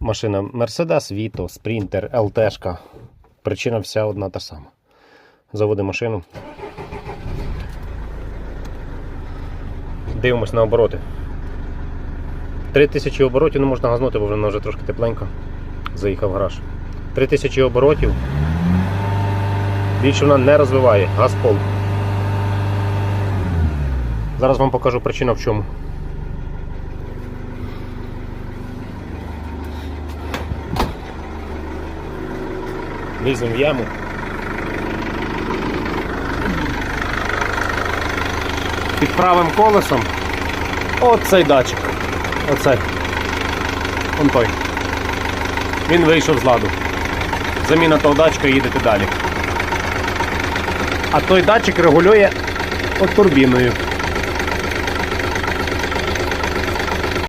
машина Mercedes, Vito, Sprinter, LT. Причина вся одна та сама. Заводимо машину. Дивимось на обороти. 3000 оборотів не можна газнути, бо вона вже трошки тепленька. Заїхав гараж. 3000 оборотів. Більше вона не розвиває. Газ пол. Зараз вам покажу причина в чому. Ліземо в яму. Під правим колесом. Оцей датчик. Оцей. Он той. Він вийшов з ладу. Заміна того датчика їдете далі. А той датчик регулює от турбіною.